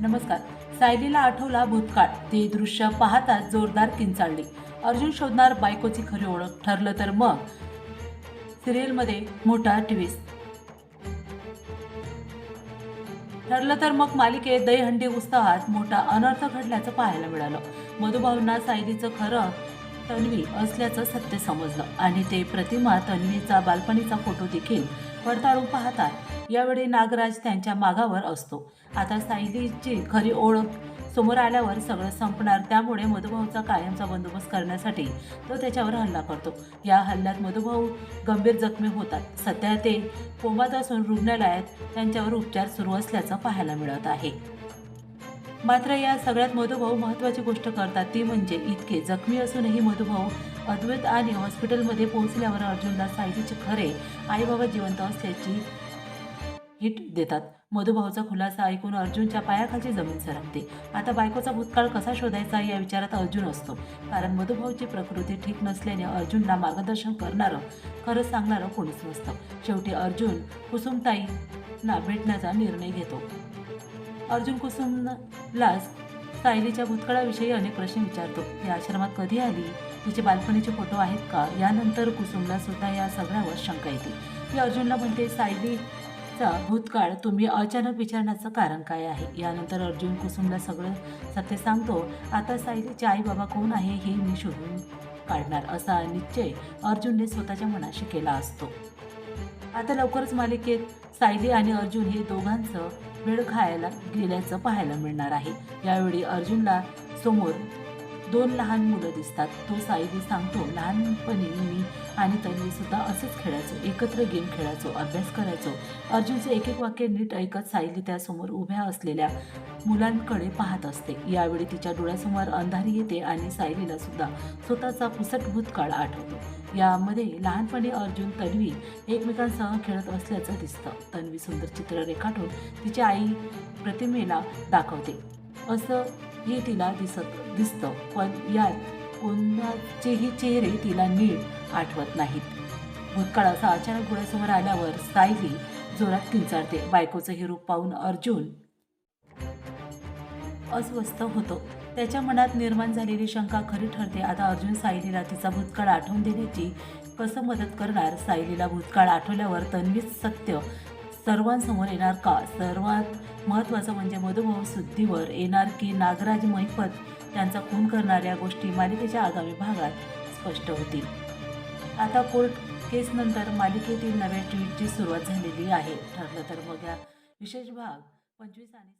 नमस्कार. सायलीला आठवला भूतकाळ. ते दृश्य पाहताच जोरदार किंचाळली. अर्जुन शोधणार बायकोची खरी ओळख ठरलं तर मग? सिरियलमध्ये मोठा ट्विस्ट ठरलं तर मग मालिकेत दहीहंडी उत्साहात मोठा अनर्थ घडल्याचं पाहायला मिळालं. मधुभावना सायलीचं खरं तन्वी असल्याचं सत्य समजलं. आणि ते प्रतिमा तन्वीचा बालपणीचा फोटो देखील पडताळून पाहतात. यावेळी नागराज त्यांच्या मागावर असतो. आता सायलीची खरी ओळख समोर आल्यावर सगळं संपणार. त्यामुळे मधुभाऊचा कायमचा बंदोबस्त करण्यासाठी तो त्याच्यावर हल्ला करतो. या हल्ल्यात मधुभाऊ गंभीर जखमी होतात. सध्या ते कोमात असून रुग्णालयात त्यांच्यावर उपचार सुरू असल्याचं पाहायला मिळत आहे. मात्र या सगळ्यात मधुभाऊ महत्त्वाची गोष्ट करतात ती म्हणजे इतके जखमी असूनही मधुभाऊ अद्वैत आणि हॉस्पिटलमध्ये पोहोचल्यावर अर्जुनला सायलीचे खरे आई बाबा जिवंत असल्याची हिट देतात. मधुभाऊचा खुलासा ऐकून अर्जुनच्या पायाखालची जमीन सरकते. आता बायकोचा भूतकाळ कसा शोधायचा या विचारात अर्जुन असतो. कारण मधुभाऊची प्रकृती ठीक नसल्याने अर्जुनला मार्गदर्शन करणारं खरं सांगणारं कोणीच नसतं. शेवटी अर्जुन कुसुमताईंना भेटण्याचा निर्णय घेतो. अर्जुन कुसुमला सायलीच्या भूतकाळाविषयी अनेक प्रश्न विचारतो. ती आश्रमात कधी आली? तिचे बालपणीचे फोटो आहेत का? यानंतर कुसुमला सुद्धा या सगळ्यावर शंका येते. ती अर्जुनला म्हणते सायली सायलीचा भूतकाळ तुम्ही अचानक विचारण्याचं कारण काय आहे? यानंतर अर्जुन कुसुमला सगळं सत्य सांगतो. आता सायलीचे आई बाबा कोण आहे हे मी शोधून काढणार असा निश्चय अर्जुनने स्वतःच्या मनाशी केला असतो. आता लवकरच मालिकेत सायली आणि अर्जुन हे दोघांचं वेळ खायला गेल्याचं पाहायला मिळणार आहे. यावेळी अर्जुनला समोर दोन लहान मुलं दिसतात. तो सायली सांगतो लहानपणी मी आणि तन्वी सुद्धा असंच खेळायचो एकत्र गेम खेळायचो अभ्यास करायचो. अर्जुनचे एक एक वाक्य नीट ऐकत सायली त्यासमोर उभ्या असलेल्या मुलांकडे पाहत असते. यावेळी तिच्या डोळ्यासमोर अंधारी येते आणि सायलीला सुद्धा स्वतःचा पुसट भूतकाळ आठवतो. यामध्ये लहानपणी अर्जुन तन्वी एकमेकांसह खेळत असल्याचं दिसतं. तन्वी सुंदर चित्र रेखाटून तिच्या आई प्रतिमेला दाखवते. असं हे तिला दिसत दिसतं. पण यात कोणाचेही चेहरे तिला नीट आठवत नाहीत. भूतकाळाचा अचानक डोळ्यासमोर आल्यावर सायली जोरात किंचाळते बायकोचं हे रूप पाहून अर्जुन अस्वस्थ होतो. त्याच्या मनात निर्माण झालेली शंका खरी ठरते. आता अर्जुन सायलीला तिचा भूतकाळ आठवून देण्याची कसं मदत करणार? सायलीला भूतकाळ आठवल्यावर तन्वीच सत्य सर्वांसमोर येणार का? सर्वात महत्त्वाचं म्हणजे मधुभाऊ सुद्धीवर येणार की नागराज मैफत त्यांचा खून करणाऱ्या गोष्टी मालिकेच्या आगामी भागात स्पष्ट होतील. आता कोर्ट केसनंतर मालिकेतील नव्या ट्विटची सुरुवात झालेली आहे. ठरलं तर मग या विशेष भाग पंचवीस आणि